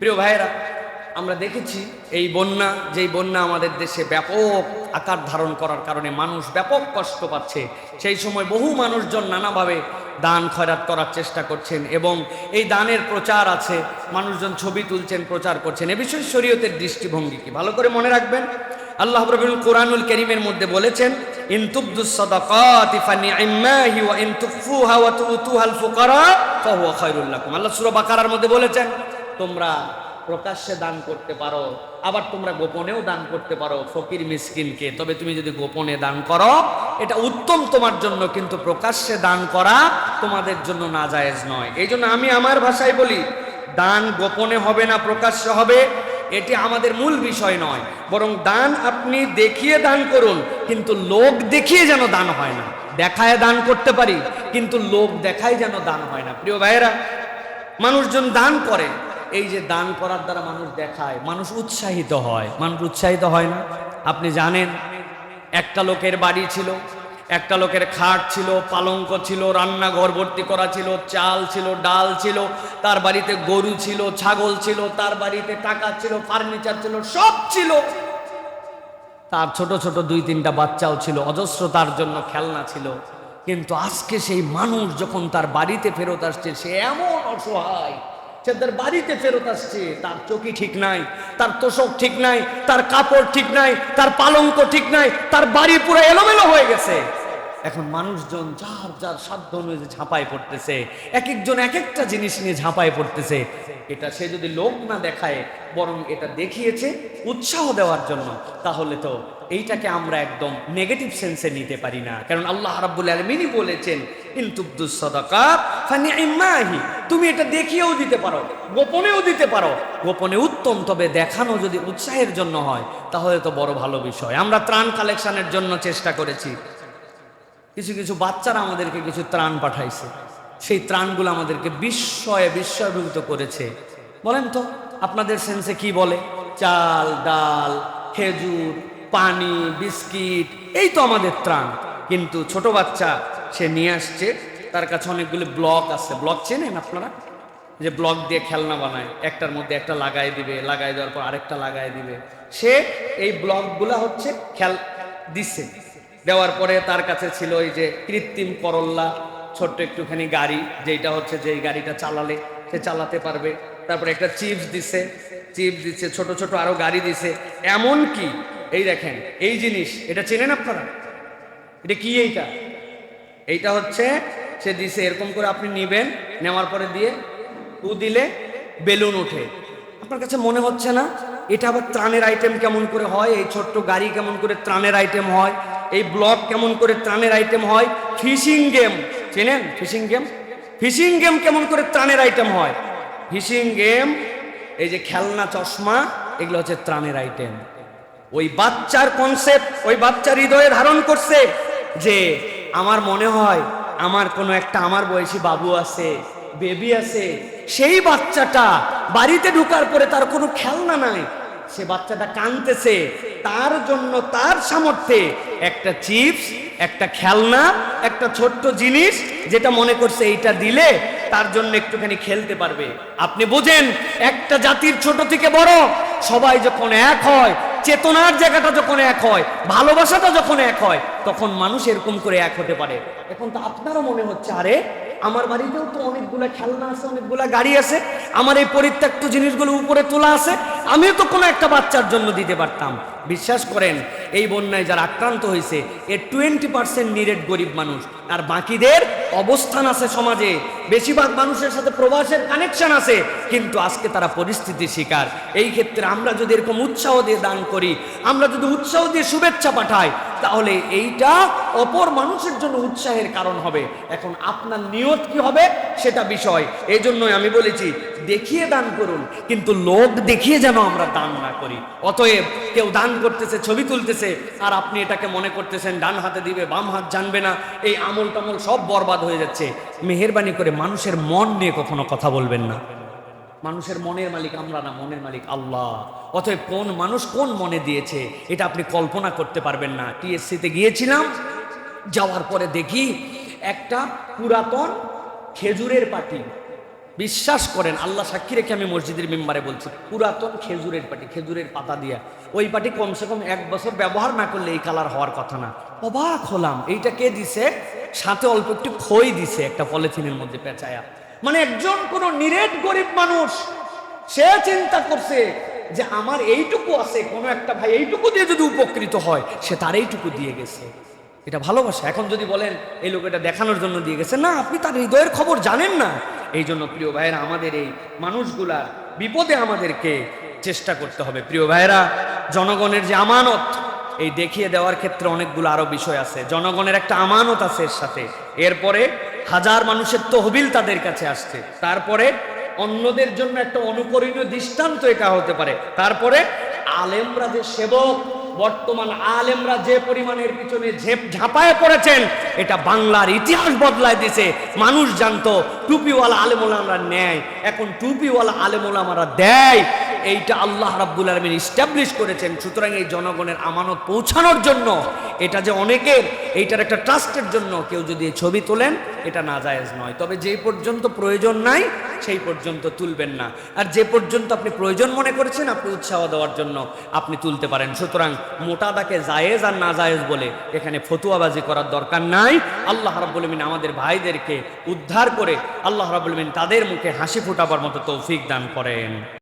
প্রিয় ভাইয়েরা, আমরা দেখেছি এই বন্যা, যেই বন্যা আমাদের দেশে ব্যাপক আকার ধারণ করার কারণে মানুষ ব্যাপক কষ্ট পাচ্ছে। সেই সময় বহু মানুষজন নানাভাবে দান খয়রাত করার চেষ্টা করছেন এবং এই দানের প্রচার আছে, মানুষজন ছবি তুলছেন, প্রচার করছেন। এ বিষয়ে শরীয়তের দৃষ্টিভঙ্গি কি? ভালো করে মনে রাখবেন। আল্লাহ রবিউল কোরআনুল করিমের মধ্যে বলেছেন আল্লাহ সূরা মধ্যে বলেছেন তোমরা প্রকাশ্যে দান করতে পারো, আবার তোমরা গোপনেও দান করতে পারো। ফকির মিসকিনকে তবে তুমি যদি গোপনে দান করো, এটা উত্তম তোমার জন্য, কিন্তু প্রকাশ্যে দান করা তোমাদের জন্য নাজায়েজ নয়। এই জন্য আমি আমার ভাষায় বলি, দান গোপনে হবে না, প্রকাশ্যে হবে, এটি আমাদের মূল বিষয় নয়। বরং দান আপনি দেখিয়ে দান করুন, কিন্তু লোক দেখিয়ে যেন দান হয় না। দেখায় দান করতে পারি, কিন্তু লোক দেখায় যেন দান হয় না। প্রিয় ভাইয়েরা, মানুষজন দান করে এই যে দান করার দ্বারা মানুষ দেখায়, মানুষ উৎসাহিত হয়। মানুষ উৎসাহিত হয় না? আপনি জানেন, একটা লোকের বাড়ি ছিল, একটা লোকের খাট ছিল, পালঙ্ক ছিল, রান্নাঘর ভর্তি করা ছিল, চাল ছিল, ডাল ছিল, তার বাড়িতে গরু ছিল, ছাগল ছিল, তার বাড়িতে টাকা ছিল, ফার্নিচার ছিল, সব ছিল। তার ছোট ছোট দুই তিনটা বাচ্চাও ছিল, অজস্র তার জন্য খেলনা ছিল। কিন্তু আজকে সেই মানুষ যখন তার বাড়িতে ফেরত আসছে, সে এমন অসহায়। সে তার বাড়িতে ফেরত আসছে, তার চকি ঠিক নাই, তার তোষক ঠিক নাই, তার কাপড় ঠিক নাই, তার পালঙ্ক ঠিক নাই, তার বাড়ি পুরো এলোমেলো হয়ে গেছে। এখন মানুষজন যার যার সাধ্য অনুযায়ী ঝাঁপায় পড়তেছে এক একজন এক একটা জিনিস নিয়ে ঝাঁপায় পড়তেছে, এটা সে যদি লোক না দেখায়, বরং এটা দেখিয়েছে উৎসাহ দেওয়ার জন্য, তাহলে তো এইটাকে আমরা একদম নেগেটিভ সেন্সে নিতে পারি না। কারণ আল্লাহ রাব্বুল আলমিনই বলেছেন ইনতুবদুস তুমি এটা দেখিয়েও দিতে পারো, গোপনেও দিতে পারো। গোপনে উত্তম, তবে দেখানো যদি উৎসাহের জন্য হয়, তাহলে তো বড় ভালো বিষয়। আমরা ত্রাণ কালেকশনের জন্য চেষ্টা করেছি। কিছু কিছু বাচ্চারা আমাদেরকে কিছু ত্রাণ পাঠাইছে। সেই ত্রাণগুলো আমাদেরকে বিস্ময়ে বিস্ময়ভূত করেছে। বলেন তো, আপনাদের সেন্সে কি বলে? চাল, ডাল, খেজুর, পানি, বিস্কিট, এই তো আমাদের ত্রাণ। কিন্তু ছোট বাচ্চা সে নিয়ে আসছে, তার কাছে অনেকগুলো ব্লক আছে। ব্লক চেনেন আপনারা? যে ব্লক দিয়ে খেলনা বানায়। একটার মধ্যে একটা লাগাই দিবে, লাগাই দেওয়ার পর আরেকটা লাগাই দিবে। সে এই ব্লকগুলা হচ্ছে খেল দিচ্ছে দেওয়ার পরে তার কাছে ছিল ওই যে কৃত্রিম করল্লা, ছোট্ট একটুখানি গাড়ি যেটা হচ্ছে যে গাড়িটা চালালে সে চালাতে পারবে। তারপরে একটা চিপস দিছে, চিপস দিচ্ছে ছোট ছোট আরও গাড়ি দিছে। এমন কি? এই দেখেন, এই জিনিস, এটা চেনেন আপনারা? এটা কি এইটা? এইটা হচ্ছে, সে দিছে, এরকম করে আপনি নিবেন, নেওয়ার পরে দিয়ে উ দিলে বেলুন ওঠে। আপনার কাছে মনে হচ্ছে না? এটা আবার ত্রাণের আইটেম কেমন করে হয়? এই ছোট্ট গাড়ি কেমন করে ত্রাণের আইটেম হয়? এই ব্লক কেমন করে ত্রাণের আইটেম হয়? ফিশিং গেম চেনেন? ফিশিং গেম ফিশিং গেম কেমন করে ত্রাণের আইটেম হয়? ফিশিং গেম এই যে খেলনা, চশমা, এগুলো হচ্ছে ত্রাণের আইটেম ওই বাচ্চার কনসেপ্ট ওই বাচ্চার হৃদয়ে ধারণ করছে যে আমার মনে হয় আমার কোনো একটা আমার বয়সী বাবু আছে বেবি আছে, সেই বাচ্চাটা বাড়িতে ঢুকার পরে তার কোনো খেলনা নাই। সে বাচ্চাটা কাঁদতেছে, তার জন্য তার সামর্থ্যে একটা চিপস, একটা খেলনা, একটা ছোট্ট জিনিস যেটা মনে করছে এইটা দিলে তার জন্য একটুখানি খেলতে পারবে। আপনি বোঝেন, একটা জাতির ছোট থেকে বড় সবাই যখন এক হয় চেতনার জায়গাটা যখন এক হয়, ভালোবাসাটা যখন এক হয়, তখন মানুষ এরকম করে এক হতে পারে। এখন তো আপনারও মনে হচ্ছে, আরে আমার বাড়িতেও তো অনেকগুলা খেলনা আছে, অনেকগুলা গাড়ি আছে, আমার এই পরিত্যক্ত জিনিসগুলো উপরে তোলা আছে, আমিও তো কোনো একটা বাচ্চার জন্য দিতে পারতাম। বিশ্বাস করেন, এই বন্যায় যারা আক্রান্ত হয়েছে, এর টোয়েন্টি পার্সেন্ট নিরেট গরিব মানুষ, আর বাকিদের অবস্থান আছে সমাজে, বেশিরভাগ মানুষের সাথে প্রবাসের কানেকশন আছে, কিন্তু আজকে তারা পরিস্থিতি শিকার। এই ক্ষেত্রে আমরা যদি এরকম উৎসাহ দিয়ে দান করি, আমরা যদি উৎসাহ দিয়ে শুভেচ্ছা পাঠাই তাহলে এইটা অপর মানুষের জন্য উৎসাহের কারণ হবে। এখন আপনার নিয়ত কি হবে? সেটা বিষয়। এই জন্যই আমি বলেছি, দেখিয়ে দান করুন, কিন্তু লোক দেখিয়ে যেন আমরা দান না করি। অতএব কেউ দান করতেছে, ছবি তুলতেছে, আর আপনি এটাকে মনে করতেছেন, ডান হাতে দিবে, বাম হাত জানবে না, এই আমল টামল সব বরবাদ হয়ে যাচ্ছে। মেহেরবানি করে মানুষের মন নিয়ে কখনো কথা বলবেন না। মানুষের মনের মালিক আমরা না, মনের মালিক আল্লাহ। অতএব কোন মানুষ কোন মনে দিয়েছে, এটা আপনি কল্পনা করতে পারবেন না। টিএসসিতে গিয়েছিলাম, যাওয়ার পরে দেখি একটা পুরাতন খেজুরের পাটি। বিশ্বাস করেন, আল্লাহ সাক্ষী রেখে আমি মসজিদের মেম্বারে বলছি, পুরাতন খেজুরের পাটি, খেজুরের পাতা দিয়া। ওই পাটি কমসে কম এক বছর ব্যবহার না করলে এই কালার হওয়ার কথা না। অবাক হলাম, এইটা কে দিছে? সাথে অল্প একটু খই দিছে, একটা পলিথিনের মধ্যে পেঁচায়া। মানে একজন কোন নিরেট গরিব মানুষ, সে চিন্তা করছে যে আমার এইটুকু আছে, কোনো একটা ভাই এইটুকু দিয়ে যদি উপকৃত হয়, সে তার এইটুকু দিয়ে গেছে। এটা ভালোবাসা। এখন যদি বলেন, এই লোক এটা দেখানোর জন্য দিয়ে গেছে, না, আপনি তার হৃদয়ের খবর জানেন না। এই জন্য প্রিয় ভাইয়েরা, আমাদের এই মানুষগুলা বিপদে আমাদেরকে চেষ্টা করতে হবে। প্রিয় ভাইয়েরা, জনগণের যে আমানত, এই দেখিয়ে দেওয়ার ক্ষেত্রে অনেকগুলো আরও বিষয় আছে। জনগণের একটা আমানত আছে এর সাথে। এরপরে হাজার মানুষের তহবিল তাদের কাছে আসছে। তারপরে অন্যদের জন্য একটা অনুকরণীয় দৃষ্টান্ত এটা হতে পারে। তারপরে আলেমরা যে সেবক, বর্তমান আলেমরা যে পরিমাণের পিছনে ঝেপ ঝাঁপায় পড়েছেন, এটা বাংলার ইতিহাস বদলায় দিছে। মানুষ জানতো, টুপিওয়ালা আলেমোলামরা নেয়, এখন টুপিওয়ালা আলেমোলামারা দেয়। এইটা আল্লাহ রাব্বুল আলমিন ইস্টাবলিশ করেছেন। সুতরাং এই জনগণের আমানত পৌঁছানোর জন্য, এটা যে অনেকের, এইটার একটা ট্রাস্টের জন্য কেউ যদি ছবি তোলেন, এটা না জায়েজ নয়। তবে যেই পর্যন্ত প্রয়োজন নাই, সেই পর্যন্ত তুলবেন না। আর যে পর্যন্ত আপনি প্রয়োজন মনে করেছেন, আপনি উৎসাহ দেওয়ার জন্য আপনি তুলতে পারেন। সুতরাং মোটা দাকে জায়েজ আর না জায়েজ বলে এখানে ফতুয়াবাজি করার দরকার নাই। আল্লাহ রাব্বুল আমাদের ভাইদেরকে উদ্ধার করে আল্লাহ রাব্বুল আমিন তাদের মুখে হাসি ফোটাবার মতো তৌফিক দান করেন।